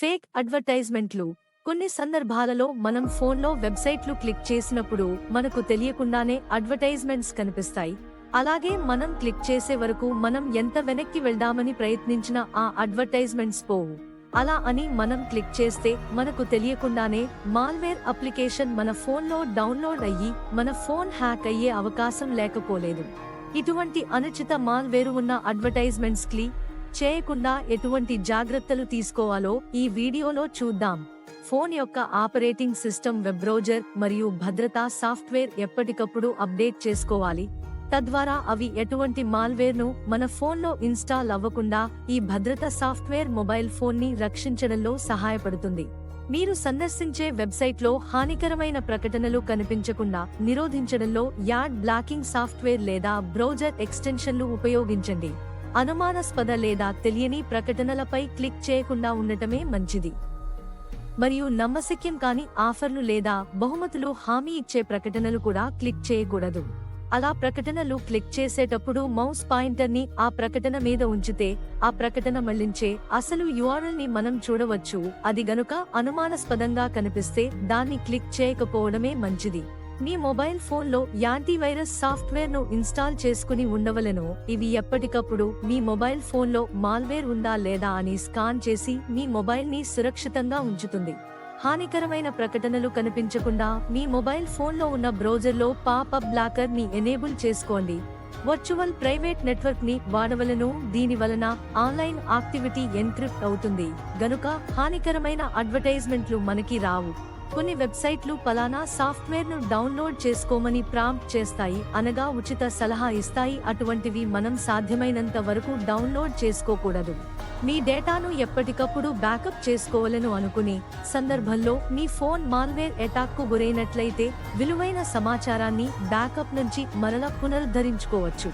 Fake అడ్వర్టైజ్మెంట్లు. కొన్ని సందర్భాలలో మనం ఫోన్లో వెబ్సైట్లు క్లిక్ చేసినప్పుడు మనకు తెలియకుండానే అడ్వర్టైజ్మెంట్స్ కనిపిస్తాయి. అలాగే మనం క్లిక్ చేసే వరకు మనం ఎంత వెనక్కి వెళ్దామని ప్రయత్నించినా ఆ అడ్వర్టైజ్మెంట్స్ పోవు. అలా అని మనం క్లిక్ చేస్తే మనకు తెలియకుండానే మాల్వేర్ అప్లికేషన్ మన ఫోన్లో డౌన్లోడ్ అయ్యి మన ఫోన్ హ్యాక్ అయ్యే అవకాశం లేకపోలేదు. ఇటువంటి అనుచిత మాల్వేరు ఉన్న అడ్వర్టైజ్మెంట్స్ క్లిక్ చేయకుండా ఎటువంటి జాగ్రత్తలు తీసుకోవాలో ఈ వీడియోలో చూద్దాం. ఫోన్ యొక్క ఆపరేటింగ్ సిస్టమ్ వెబ్ బ్రౌజర్ మరియు భద్రతా సాఫ్ట్వేర్ ఎప్పటికప్పుడు అప్డేట్ చేసుకోవాలి. తద్వారా అవి ఎటువంటి మాల్వేర్ను మన ఫోన్లో ఇన్స్టాల్ అవ్వకుండా ఈ భద్రత సాఫ్ట్వేర్ మొబైల్ ఫోన్ని రక్షించడంలో సహాయపడుతుంది. మీరు సందర్శించే వెబ్సైట్లో హానికరమైన ప్రకటనలు కనిపించకుండా నిరోధించడంలో యాడ్ బ్లాకింగ్ సాఫ్ట్వేర్ లేదా బ్రౌజర్ ఎక్స్టెన్షన్లు ఉపయోగించండి. అనుమానాస్పద లేదా తెలియని ప్రకటనలపై క్లిక్ చేయకుండా ఉండటమే మంచిది. మరియు నమ్మశక్యం కాని ఆఫర్లు లేదా బహుమతులు హామీ ఇచ్చే ప్రకటనలు కూడా క్లిక్ చేయకూడదు. అలా ప్రకటనలు క్లిక్ చేసేటప్పుడు మౌస్ పాయింటర్ని ఆ ప్రకటన మీద ఉంచితే ఆ ప్రకటన మళ్ళించే అసలు యుఆర్ఎల్ని మనం చూడవచ్చు. అది గనుక అనుమానాస్పదంగా కనిపిస్తే దాన్ని క్లిక్ చేయకపోవడమే మంచిది. మీ మొబైల్ ఫోన్లో యాంటీవైరస్ సాఫ్ట్వేర్ను ఇన్స్టాల్ చేసుకుని ఉండవలను. ఇవి ఎప్పటికప్పుడు మీ మొబైల్ ఫోన్లో మాల్వేర్ ఉందా లేదా అని స్కాన్ చేసి మీ మొబైల్ని సురక్షితంగా ఉంచుతుంది. హానికరమైన ప్రకటనలు కనిపించకుండా మీ మొబైల్ ఫోన్లో ఉన్న బ్రౌజర్లో పాపప్ బ్లాకర్ని ఎనేబుల్ చేసుకోండి. వర్చువల్ ప్రైవేట్ నెట్వర్క్ని వాడవలను. దీని వలన ఆన్లైన్ యాక్టివిటీ ఎన్క్రిప్ట్ అవుతుంది. గనుక హానికరమైన అడ్వర్టైజ్మెంట్లు మనకి రావు. కొన్ని వెబ్సైట్లు పలానా సాఫ్ట్వేర్ను డౌన్లోడ్ చేసుకోమని ప్రాంప్ట్ చేస్తాయి అనగా ఉచిత సలహా ఇస్తాయి అటువంటివి మనం సాధ్యమైనంత వరకు డౌన్లోడ్ చేసుకోకూడదు. మీ డేటాను ఎప్పటికప్పుడు బ్యాకప్ చేసుకోవాలను అనుకునే సందర్భంలో మీ ఫోన్ మాల్వేర్ ఎటాక్కు గురైనట్లయితే విలువైన సమాచారాన్ని బ్యాకప్ నుంచి మరల పునరుద్ధరించుకోవచ్చు.